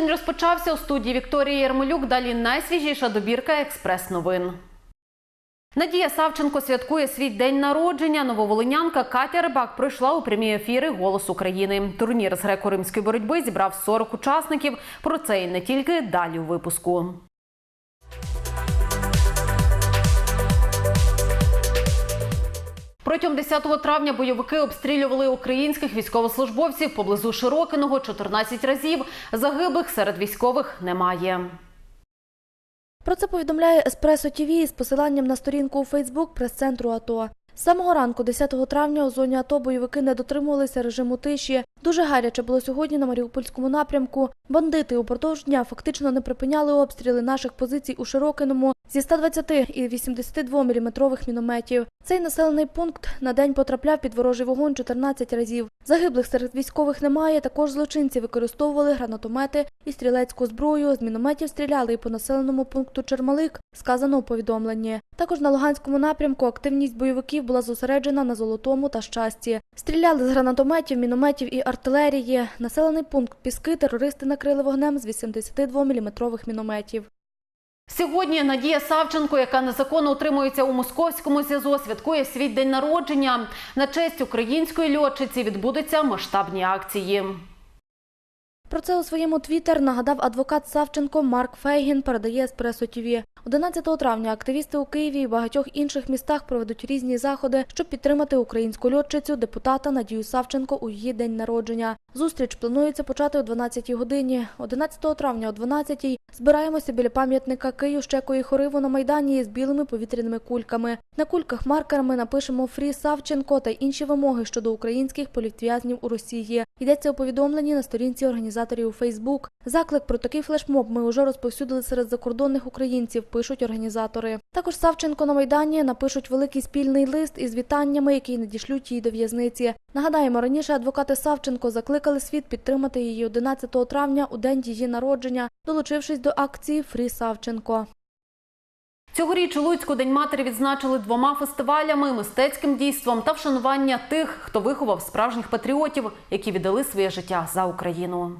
Тиждень розпочався у студії Вікторії Ярмолюк. Далі найсвіжіша добірка експрес-новин. Надія Савченко святкує свій день народження. Нововолинянка Катя Рибак пройшла у прямі ефіри Голос України. Турнір з греко-римської боротьби зібрав 40 учасників. Про це і не тільки далі у випуску. Протягом 10 травня бойовики обстрілювали українських військовослужбовців поблизу Широкиного 14 разів. Загиблих серед військових немає. Про це повідомляє Еспресо ТІВІ з посиланням на сторінку у Фейсбук прес-центру АТО. З самого ранку, 10 травня, у зоні АТО бойовики не дотримувалися режиму тиші. Дуже гаряче було сьогодні на Маріупольському напрямку. Бандити упродовж дня фактично не припиняли обстріли наших позицій у Широкиному зі 120 і 82 мм мінометів. Цей населений пункт на день потрапляв під ворожий вогонь 14 разів. Загиблих серед військових немає. Також злочинці використовували гранатомети і стрілецьку зброю. З мінометів стріляли і по населеному пункту Чермалик, сказано у повідомленні. Також на Луганському напрямку активність бойовиків була зосереджена на Золотому та Щасті. Стріляли з гранатометів, мінометів і артилерії. Населений пункт Піски терористи накрили вогнем з 82 мм мінометів. Сьогодні Надія Савченко, яка незаконно утримується у московському СІЗО, святкує свій день народження. На честь української льотчиці відбудуться масштабні акції. Про це у своєму твіттер нагадав адвокат Савченко Марк Фейгін, передає Еспресо ТІВІ. 11 травня активісти у Києві і багатьох інших містах проведуть різні заходи, щоб підтримати українську льотчицю, депутата Надію Савченко у її день народження. Зустріч планується почати о 12 годині. 11 травня о 12 збираємося біля пам'ятника Кию Щекої Хориву на Майдані з білими повітряними кульками. На кульках маркерами напишемо «Фрі Савченко» та інші вимоги щодо українських політв'язнів у Росії. Йдеться у повідомленні на сторінці організаторів у Фейсбук. Заклик про такий флешмоб ми уже розповсюдили серед закордонних українців, пишуть організатори. Також Савченко на Майдані напишуть великий спільний лист із вітаннями, які надішлють її до в'язниці. Нагадаємо, раніше адвокати Савченко закликали світ підтримати її 11 травня у день її народження, долучившись до акції Фрі Савченко. Цьогоріч у Луцьку День матері відзначили двома фестивалями, мистецьким дійством та вшанування тих, хто виховав справжніх патріотів, які віддали своє життя за Україну.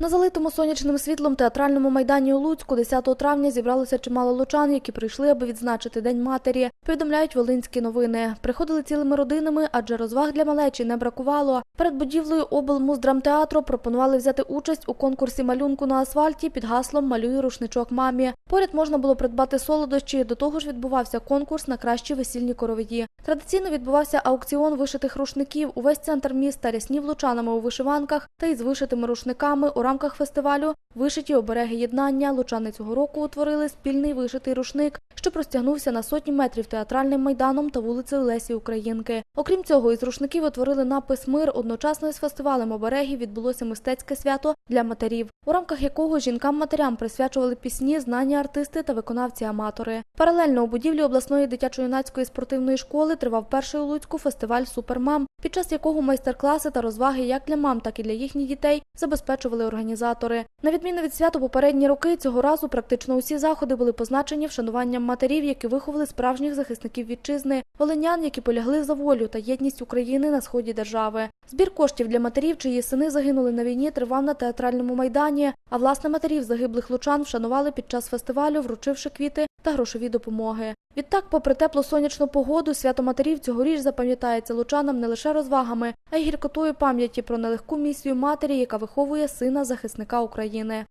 На залитому сонячним світлом театральному майдані у Луцьку 10 травня зібралося чимало лучан, які прийшли, аби відзначити День матері. Повідомляють волинські новини. Приходили цілими родинами, адже розваг для малечі не бракувало. Перед будівлею облмуздрамтеатру пропонували взяти участь у конкурсі малюнку на асфальті під гаслом Малюю рушничок мамі. Поряд можна було придбати солодощі. До того ж відбувався конкурс на кращі весільні коровиї. Традиційно відбувався аукціон вишитих рушників. Увесь центр міста ряснів лучанами у вишиванках та із вишитими рушниками рамках фестивалю вишиті обереги єднання. Лучани цього року утворили спільний вишитий рушник, що простягнувся на сотні метрів театральним майданом та вулицею Лесі Українки. Окрім цього, із рушників утворили напис Мир. Одночасно із фестивалем оберегів відбулося мистецьке свято для матерів, у рамках якого жінкам-матерям присвячували пісні, знані артисти та виконавці-аматори. Паралельно у будівлі обласної дитячо-юнацької спортивної школи тривав перший у Луцьку фестиваль Супермам, під час якого майстер-класи та розваги як для мам, так і для їхніх дітей забезпечували організатори. На відміну від святу попередні роки, цього разу практично усі заходи були позначені вшануванням матерів, які виховали справжніх захисників вітчизни, волинян, які полягли за волю та єдність України на сході держави. Збір коштів для матерів, чиї сини загинули на війні, тривав на театральному майдані. А власне матерів загиблих лучан вшанували під час фестивалю, вручивши квіти та грошові допомоги. Відтак, попри теплу сонячну погоду, свято матерів цьогоріч запам'ятається лучанам не лише розвагами, а й гіркотою пам'яті про нелегку місію матері, яка виховує сина захисника України.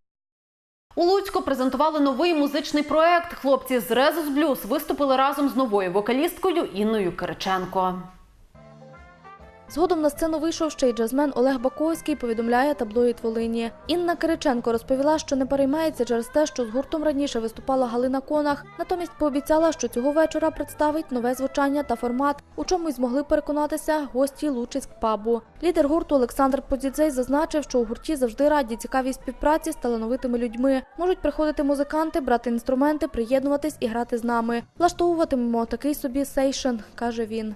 У Луцьку презентували новий музичний проект. Хлопці з Резус Блюз виступили разом з новою вокалісткою Інною Кириченко. Згодом на сцену вийшов ще й джазмен Олег Баковський, повідомляє таблоїд Волині. Інна Кириченко розповіла, що не переймається через те, що з гуртом раніше виступала Галина Конах. Натомість пообіцяла, що цього вечора представить нове звучання та формат, у чому й змогли переконатися гості Лучиськ пабу. Лідер гурту Олександр Подідзей зазначив, що у гурті завжди раді цікавій співпраці з талановитими людьми. Можуть приходити музиканти, брати інструменти, приєднуватись і грати з нами. Влаштовуватимемо такий собі сейшн, каже він.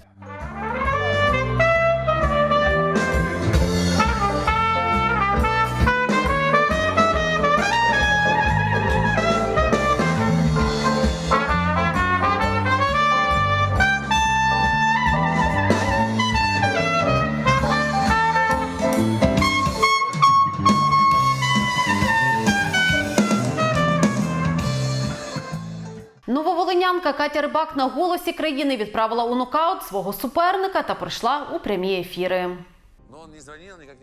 Катя Рибак на голосі країни відправила у нокаут свого суперника та прийшла у прямі ефіри.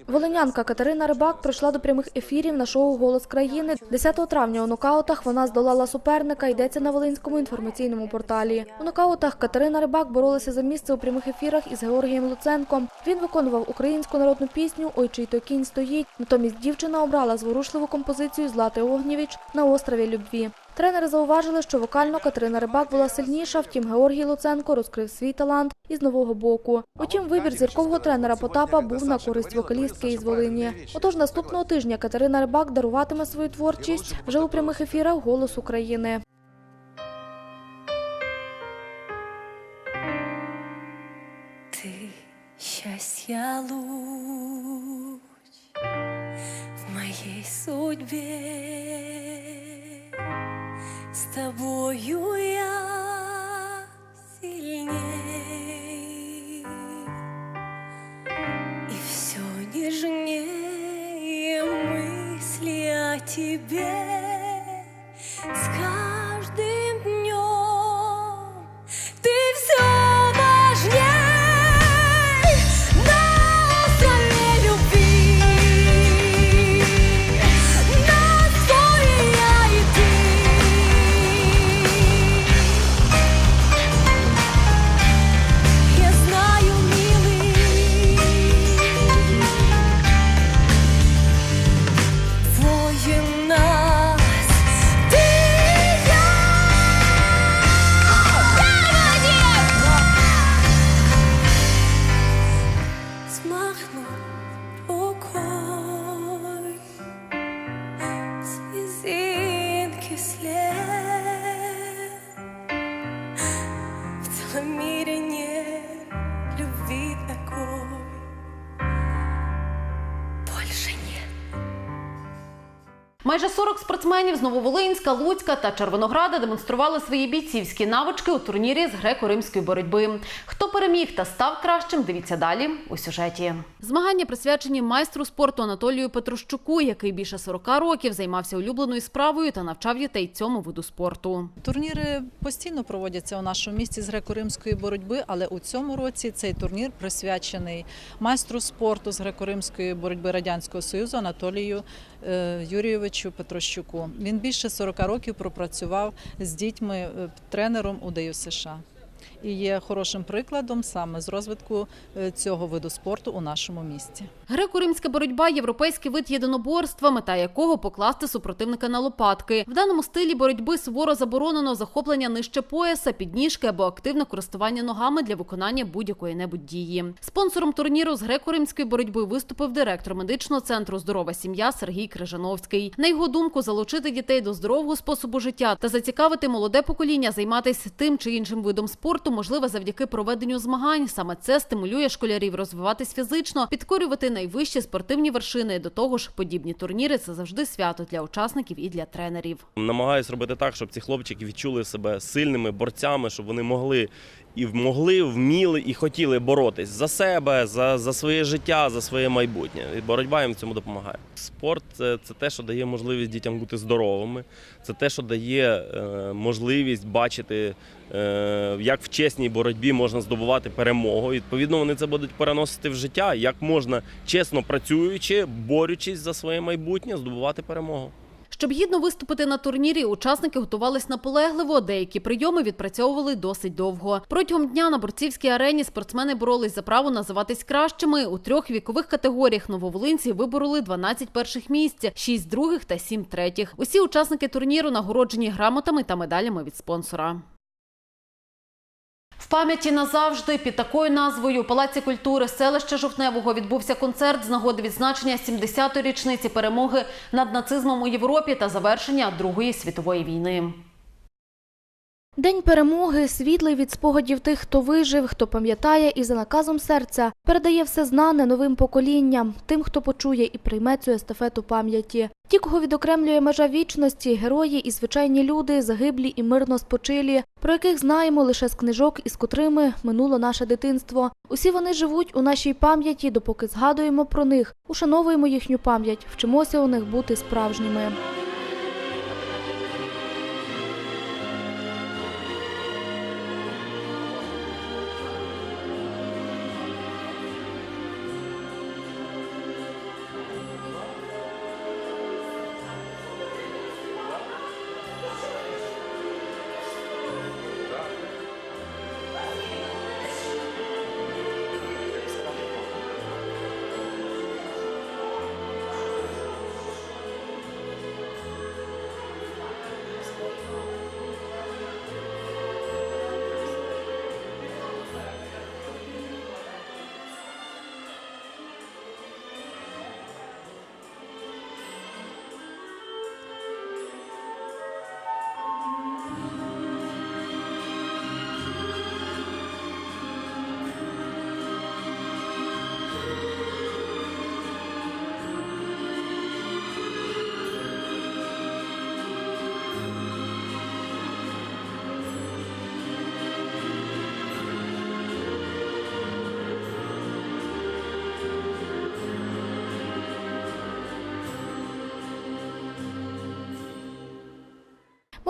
Волинянка Катерина Рибак прийшла до прямих ефірів на шоу Голос країни. 10 травня у нокаутах вона здолала суперника. Йдеться на Волинському інформаційному порталі. У нокаутах Катерина Рибак боролася за місце у прямих ефірах із Георгієм Луценком. Він виконував українську народну пісню Ой, чий то кінь стоїть. Натомість дівчина обрала зворушливу композицію Злати Огнєвіч на острові Любві. Тренери зауважили, що вокально Катерина Рибак була сильніша, втім Георгій Луценко розкрив свій талант із нового боку. Утім, вибір зіркового тренера Потапа був на користь вокалістки із Волині. Отож, наступного тижня Катерина Рибак даруватиме свою творчість вже у прямих ефірах «Голос України». С тобою я сильней и все нежнее мысли о тебе. Майже 40 спортсменів з Нововолинська, Луцька та Червонограда демонстрували свої бійцівські навички у турнірі з греко-римської боротьби. Хто переміг та став кращим, дивіться далі у сюжеті. Змагання присвячені майстру спорту Анатолію Петрощуку, який більше 40 років займався улюбленою справою та навчав дітей цьому виду спорту. Турніри постійно проводяться у нашому місті з греко-римської боротьби, але у цьому році цей турнір присвячений майстру спорту з греко-римської боротьби Радянського Союзу Анатолію Юрійовичу Петрощуку. Він більше 40 років пропрацював з дітьми е, тренером у ДЮСШ. І є хорошим прикладом саме з розвитку е, цього виду спорту у нашому місті. Греко-римська боротьба європейський вид єдиноборства, мета якого покласти супротивника на лопатки. В даному стилі боротьби суворо заборонено захоплення нижче пояса, підніжки або активне користування ногами для виконання будь-якої небудь дії. Спонсором турніру з греко-римської боротьби виступив директор медичного центру Здорова сім'я Сергій Крижановський. На його думку, залучити дітей до здорового способу життя та зацікавити молоде покоління займатися тим чи іншим видом спорту можливе завдяки проведенню змагань. Саме це стимулює школярів розвиватись фізично, підкорювати найвищі спортивні вершини. До того ж, подібні турніри це завжди свято для учасників і для тренерів. Намагаюсь робити так, щоб ці хлопчики відчули себе сильними борцями, щоб вони могли і могли, вміли і хотіли боротись за себе, за, за своє життя, за своє майбутнє. І боротьба їм в цьому допомагає. Спорт це, це те, що дає можливість дітям бути здоровими. Це те, що дає е, можливість бачити, е, як в чесній боротьбі можна здобувати перемогу. Відповідно, вони це будуть переносити в життя, як можна чесно працюючи, борючись за своє майбутнє, здобувати перемогу. Щоб гідно виступити на турнірі, учасники готувались наполегливо. Деякі прийоми відпрацьовували досить довго. Протягом дня на борцівській арені спортсмени боролись за право називатись кращими. У трьох вікових категоріях нововолинці вибороли 12 перших місць, 6 других та 7 третіх. Усі учасники турніру нагороджені грамотами та медалями від спонсора. Пам'яті назавжди під такою назвою у Палаці культури селища Жовтневого відбувся концерт з нагоди відзначення 70-ї річниці перемоги над нацизмом у Європі та завершення Другої світової війни. День перемоги світлий від спогадів тих, хто вижив, хто пам'ятає і за наказом серця передає все знане новим поколінням, тим, хто почує і прийме цю естафету пам'яті. Ті, кого відокремлює межа вічності, герої і звичайні люди, загиблі і мирно спочилі, про яких знаємо лише з книжок і з котрими минуло наше дитинство. Усі вони живуть у нашій пам'яті, допоки згадуємо про них, ушановуємо їхню пам'ять, вчимося у них бути справжніми.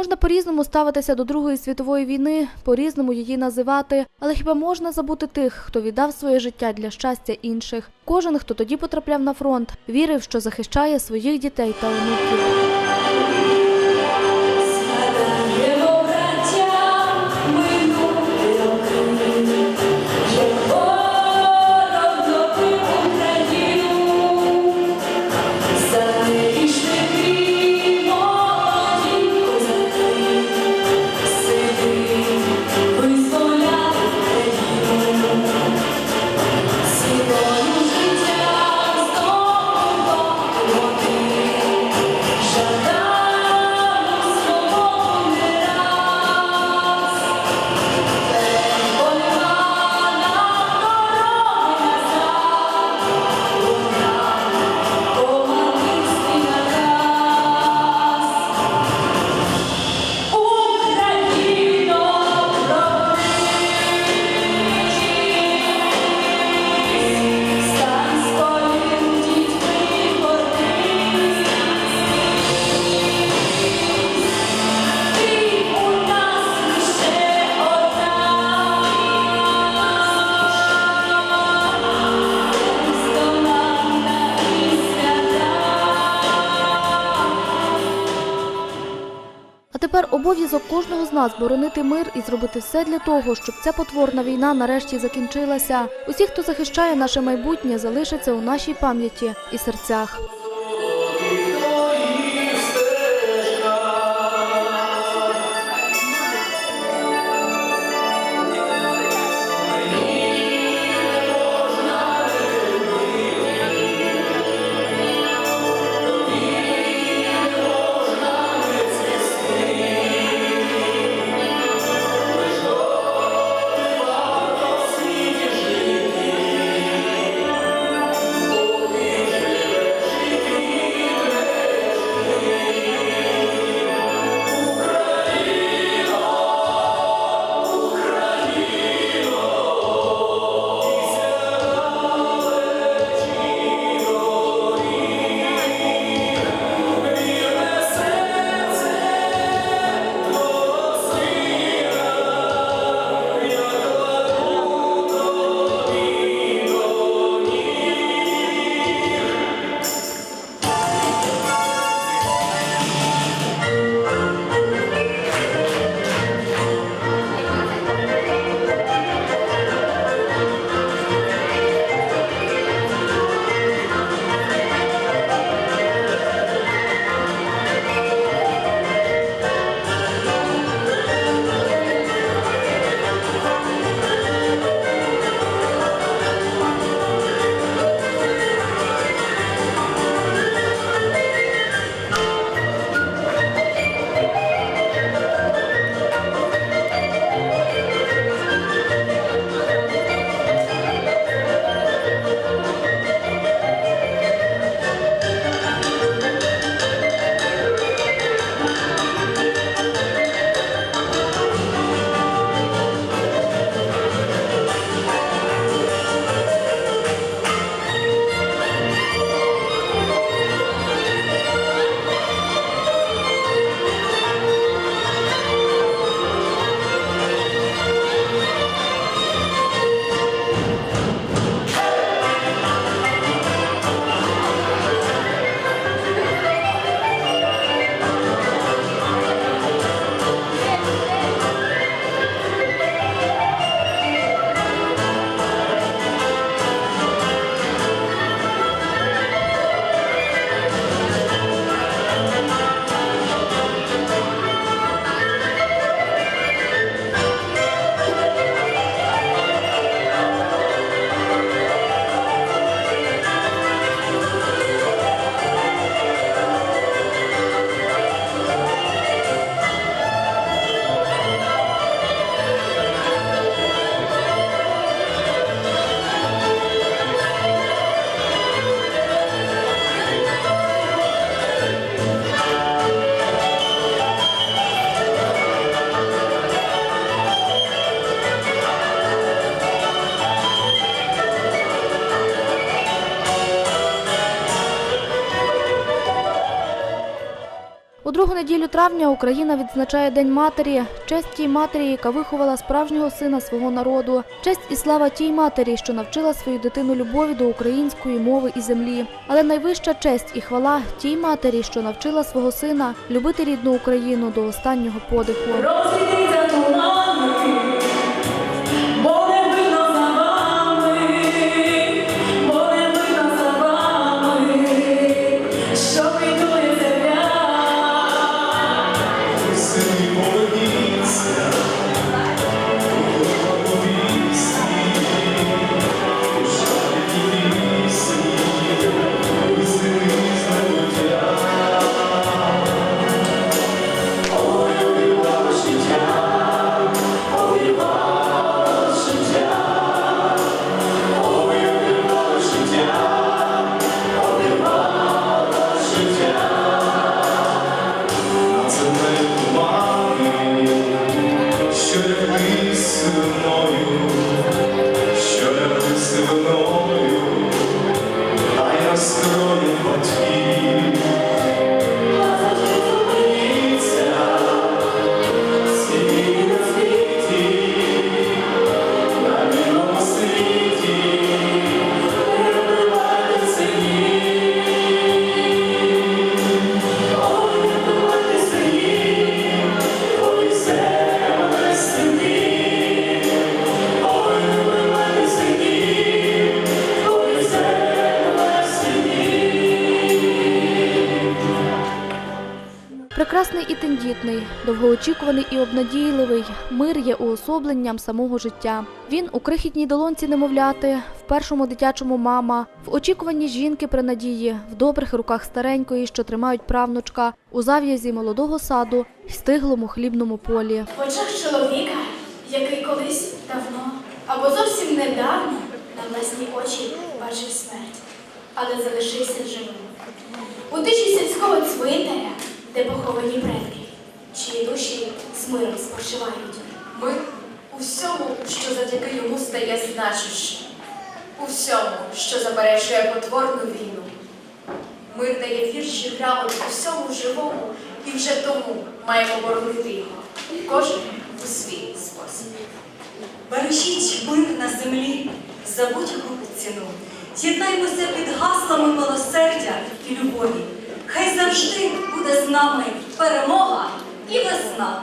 Можна по-різному ставитися до Другої світової війни, по-різному її називати, але хіба можна забути тих, хто віддав своє життя для щастя інших? Кожен, хто тоді потрапляв на фронт, вірив, що захищає своїх дітей та онуків. Тепер обов'язок кожного з нас боронити мир і зробити все для того, щоб ця потворна війна нарешті закінчилася. Усі, хто захищає наше майбутнє, залишаться у нашій пам'яті і серцях. Неділю травня Україна відзначає День матері. Честь тій матері, яка виховала справжнього сина свого народу. Честь і слава тій матері, що навчила свою дитину любові до української мови і землі. Але найвища честь і хвала тій матері, що навчила свого сина любити рідну Україну до останнього подиху. Тендітний, довгоочікуваний і обнадійливий. Мир є уособленням самого життя. Він у крихітній долонці немовляти, в першому дитячому мама, в очікуванні жінки при надії, в добрих руках старенької, що тримають правнучка, у зав'язі молодого саду й стиглому хлібному полі. В очах чоловіка, який колись давно або зовсім недавно на власні очі бачив смерть, але залишився живим. У тиші сільського цвинтаря, де поховані предки, чиї душі з миром спочивають. Мир у всьому, що завдяки йому стає значущим, у всьому, що заперечує потворну війну. Мир дає вірші грамоти усьому живому, і вже тому маємо боронити його, кожен у свій спосіб. Бережіть мир на землі за будь-яку ціну. Єднаймося під гаслами милосердя і любові. Хай завжди буде з нами перемога і весна.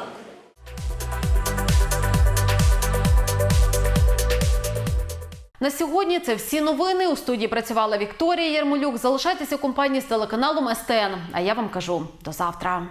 На сьогодні це всі новини. У студії працювала Вікторія Ярмолюк. Залишайтеся у компанії з телеканалом СТН. А я вам кажу до завтра.